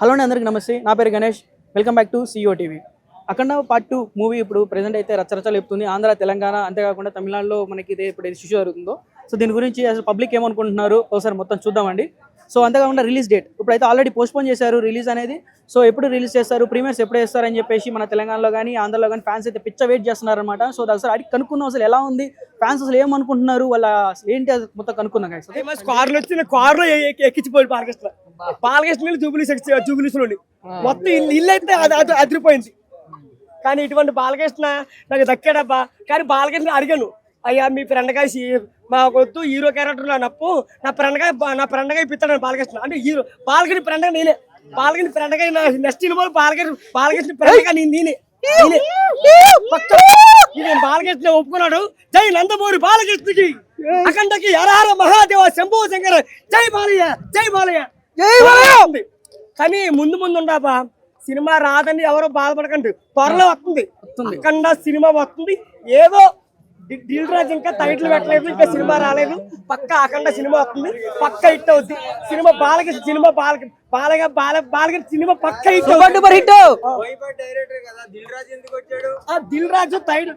Hello అండి అందరికి నమస్తే. నా పేరు Ganesh. Welcome back to CEO TV Akhanda part two movie ఇప్పుడు ప్రజెంట్ అయితే రచ్చరచ్చలు చెప్తుంది. ఆంధ్ర తెలంగాణ అంతేకాకుండా తమిళనాడులో మనకి ఇదే ఇప్పుడు ఇష్యూ జరుగుతుందో. సో దీని గురించి అసలు పబ్లిక్ ఏమనుకుంటున్నారు? ఒకసారి మొత్తం చూద్దామండి. సో అంతేకాకుండా రిలీజ్ డేట్ ఇప్పుడైతే ఆల్రెడీ పోస్ట్పోన్ చేశారు రిలీజ్ అనేది. సో ఎప్పుడు రిలీజ్ చేస్తారు? ప్రీమియర్స్ ఎప్పుడు వేస్తారని చెప్పేసి మన తెలంగాణలో కానీ ఆంధ్రలో కానీ ఫ్యాన్స్ అయితే పిచ్చ వెయిట్ చేస్తున్నారనమాట సో ఒకసారి అడిగి కనుక్కున్నాం. అసలు ఎలా ఉంది? ఫ్యాన్స్ అసలు ఏమనుకుంటున్నారు? వాళ్ళ ఏంటి అది మొత్తం కనుక్కున్నాం guys. కార్లు వచ్చిన కార్లో ఎక్కించిపోయి బాలకృష్ణ బాలకృష్ణ జూబిలీస్ జూబిలీస్ మొత్తం ఇల్లు ఇల్లు అయితే అది అది అదిరిపోయింది. కానీ ఇటువంటి బాలకృష్ణ నాకు దక్కాడబ్బా. కానీ బాలకృష్ణ అడిగాను. అయ్యా మీ ఫ్రెండ్గా మా వద్దు హీరో క్యారెక్టర్ నప్పు. నా ఫ్రెండ్గా నా ఫ్రెండ్గా ఇప్పిస్తాడు బాలకృష్ణ. అంటే హీరో బాలకృష్ణ ఫ్రెండ్గా నేనే. బాలకృష్ణ ఫ్రెండ్గా నెక్స్ట్ సినిమాలో బాలకృష్ణ బాలకృష్ణ ఫ్రెండ్గా నేను. నేనే. నేనే బాలకృష్ణ ఒప్పుకున్నాడు. జై నందమూరి బాలకృష్ణకి. అఖండకి హరహర మహాదేవ శంభో శంకర. జై బాలయ్య జై బాలయ్య. కానీ ముందు ముందు ఉండాబా సినిమా రాదని ఎవరో బాధపడకండి. త్వరలో వస్తుంది. అఖండ సినిమా వస్తుంది. ఏదో దిల్ రాజు ఇంకా టైటిల్ పెట్టలేదు ఇంకా సినిమా రాలేదు. పక్క అఖండ సినిమా వస్తుంది. పక్క హిట్ అవుద్ది. సినిమా బాలకి సినిమా బాలకి బాలగా బాల బాలకి సినిమా పక్క hit super duper hit! Director కదా దిల్ రాజు ఎందుకు వచ్చాడు? ఆ Dil Raju title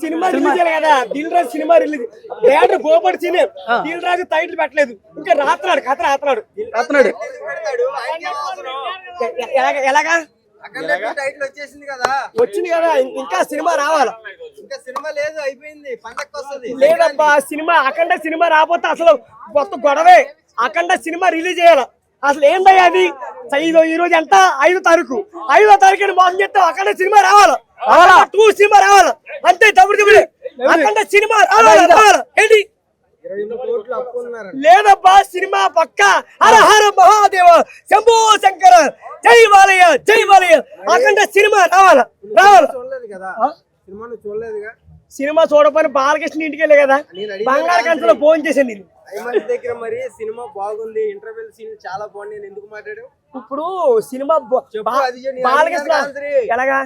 cinema release చేయాలి. కదా. Dil Raju cinema release. Director గోపడి cinema. Dil Raju title పెట్టలేదు. ఇంకా రాత్రాడు కథ రాత్రాడు ఎ- ఎలాగ- ఎలాగా? అక్కడ టైటిల్ వచ్చేసింది కదా. వచ్చింది కదా. ఇంకా సినిమా రావాలి. ఇంకా సినిమా లేదు అయిపోయింది. పండక్కి వస్తుంది. లేదబ్బా సినిమా అఖండ సినిమా రాకపోతే అసలు మొత్తం గొడవే. అఖండ సినిమా రిలీజ్ చేయాలి. అసలు ఏందయ్యా అది? ఐదో ఈ రోజు ఎంత? ఐదో తారీఖు. ఐదో తారీఖు మోసం చేస్తే అఖండ సినిమా రావాలి. రావాలా? టూ సినిమా రావాలి? అంతే తప్పుడు తప్పుడు అఖండ సినిమా రావాలి? రావాలి? ఏంటి? కోట్లు లేదబ్బా సినిమా పక్క. హర హర మహాదేవ. శంభో శంకర. జై బాలయ్య జై బాలయ్య అఖండ సినిమా రావాలా? రావాలా? చూడలేదు కదా? సినిమాను చూడలేదుగా? సినిమా చూడపోయిన బాలకృష్ణ ఇంటికి వెళ్ళే కదా? బంగారు కంచెలో ఫోన్ చేశాను నేను దగ్గర మరి సినిమా బాగుంది ఇంటర్వెల్ సీన్ చాలా బాగుంది నేను ఎందుకు మాట్లాడావు ఇప్పుడు సినిమా బాలకృష్ణ. ఎలాగా?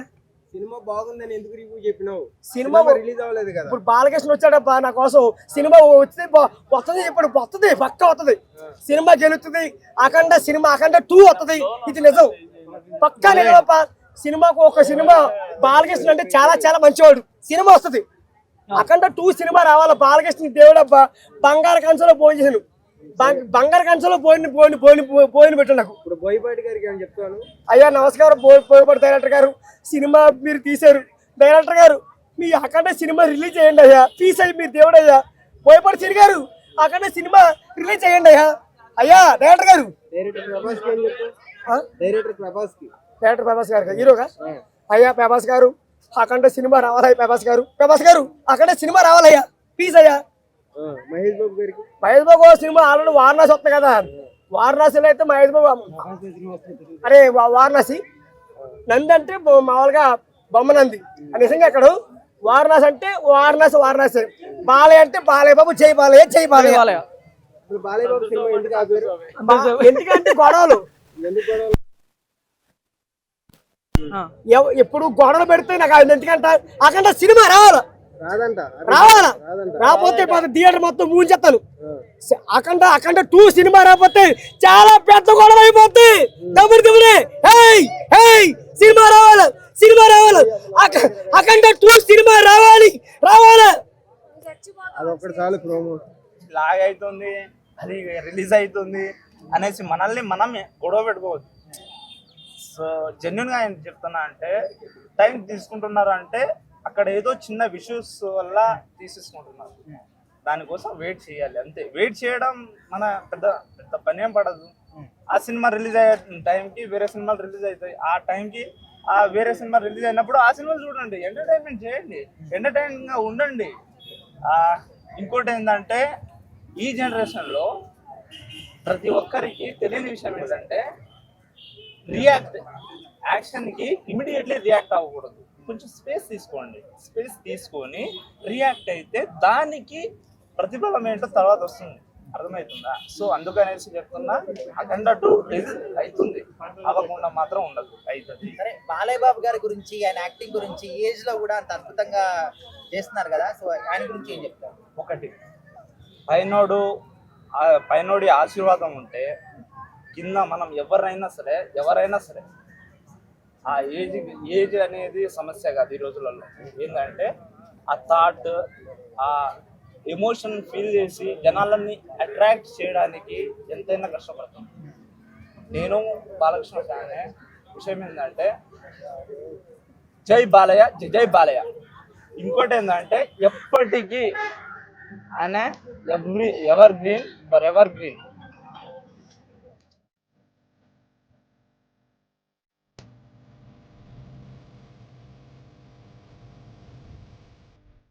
సినిమా బాగుందని ఎందుకు రివ్యూ చెప్పినావు? సినిమా రిలీజ్ అవ్వలేదు కదా. ఇప్పుడు బాలకృష్ణ వచ్చాడబ్బా నా కోసం సినిమా వస్తే వస్తుంది ఇప్పుడు వస్తుంది పక్క వస్తుంది. సినిమా గెలుస్తుంది అఖండ సినిమా అఖండ టూ వస్తుంది. ఇది నిజం. పక్కా నిజమప్ప సినిమాకు ఒక సినిమా బాలకృష్ణ అంటే చాలా చాలా మంచివాడు. సినిమా వస్తుంది. అఖండ టూ సినిమా రావాలి? బాలకృష్ణ దేవుడు అబ్బా బంగారు కంచంలో పోయి చేశాను బంగారు కంచంలో పోయిన పోయిన పోయిన పోయిన పెట్టు నాకు. ఇప్పుడు బోయపాటి గారికి ఏమని చెప్తాను? అయ్యా నమస్కారం. బో- బోయపాటి డైరెక్టర్ గారు సినిమా మీరు తీశారు. డైరెక్టర్ గారు మీ అక్కడ సినిమా రిలీజ్ చేయండి అయ్యా. ప్లీజ్ అయ్యి మీరు దేవుడు అయ్యా. బోయపాటి సిరి గారు అక్కడ సినిమా రిలీజ్ చేయండి అయ్యా. అయ్యా డైరెక్టర్ గారు. డైరెక్టర్ ప్రభాస్? డైరెక్టర్ గారు హీరోగా అయ్యా ప్రభాస్ గారు అఖండ సినిమా రావాలయ్యా ప్రభాస్ గారు? ప్రభాస్ గారు అక్కడ సినిమా రావాలయ్యా. ప్లీజ్ అయ్యా. మహేష్ బాబు గారికి. మహేష్ బాబు సినిమా ఆల్రెడీ వారణాసి వస్తుంది కదా. వారణాసిలో అయితే మహేష్ బాబు అరే వారణాసి. నంది అంటే మామూలుగా బొమ్మ నంది నిజంగా అక్కడ వారణాసి అంటే వారణాసి వారణాసి. బాలయ్య అంటే బాలయ్య బాబు జై బాలయ్య జై బాలయ్య. బాలయ్య. ఇప్పుడు బాలయ్య బాబు సినిమా ఎందుకు ఆపారు? బా- ఎందుకంటే గొడవలు? ఎప్పుడు గొడవలు పెడితే నాకు అది ఎందుకంటే అక్కడ సినిమా రావాలి? రావాలా? రాదంట. రాకపోతే థియేటర్ మొత్తం మూంచెత్తాను. అఖండ అఖండ టూ సినిమా రాకపోతే చాలా పెద్ద గొడవ తమ్ముడు తమ్ముడే హేయ్ హేయ్ సినిమా రావాలి? సినిమా రావాలి? అఖ- అఖండ టూ సినిమా రావాలి. రావాలి? చాలు ప్రోమో. లాగ్ అవుతుంది అది రిలీజ్ అవుతుంది అనేసి మనల్ని మనం గొడవ పెట్టుకోవద్దు. సో జెన్యున్గా ఏం చెప్తున్నా అంటే టైం తీసుకుంటున్నారు అంటే అక్కడ ఏదో చిన్న విష్యూస్ వల్ల తీసేసుకుంటున్నారు. దానికోసం వెయిట్ చేయాలి అంతే. వెయిట్ చేయడం మన పెద్ద పెద్ద పని ఏం పడదు. ఆ సినిమా రిలీజ్ అయ్యే టైంకి వేరే సినిమాలు రిలీజ్ అవుతాయి. ఆ టైంకి ఆ వేరే సినిమా రిలీజ్ అయినప్పుడు ఆ సినిమాలు చూడండి ఎంటర్టైన్మెంట్ చేయండి ఎంటర్టైన్గా ఉండండి. ఇంకోటి ఏంటంటే ఈ జనరేషన్లో ప్రతి ఒక్కరికి తెలియని విషయం ఏంటంటే రియాక్ట్ యాక్షన్కి ఇమీడియట్లీ రియాక్ట్ అవ్వకూడదు. కొంచెం స్పేస్ తీసుకోండి. స్పేస్ తీసుకొని రియాక్ట్ అయితే దానికి ప్రతిఫలం ఏంటో తర్వాత వస్తుంది. అర్థమవుతుందా? సో అందుకనేసి చెప్తున్నా అఖండ టూ అవుతుంది. అవ్వకుండా మాత్రం ఉండదు. అవుతుంది సరే బాలయ్య బాబు గారి గురించి ఆయన యాక్టింగ్ గురించి ఏజ్లో కూడా అంత అద్భుతంగా చేస్తున్నారు కదా? సో ఆయన గురించి ఏం చెప్తారు? ఒకటి. పైనోడు పైనోడి ఆశీర్వాదం ఉంటే కింద మనం ఎవరైనా సరే ఎవరైనా సరే ఆ ఏజ్ ఏజ్ అనేది సమస్య కాదు ఈ రోజులలో. ఏంటంటే ఆ థాట్ ఆ ఎమోషన్ ఫీల్ చేసి జనాలని అట్రాక్ట్ చేయడానికి ఎంతైనా కష్టపడతాం. నేను బాలకృష్ణ ఫ్యానే. విషయం ఏంటంటే జై బాలయ్య జై జై బాలయ్య. ఇంకోటి ఏంటంటే ఎప్పటికీ ఆయన every evergreen forever green.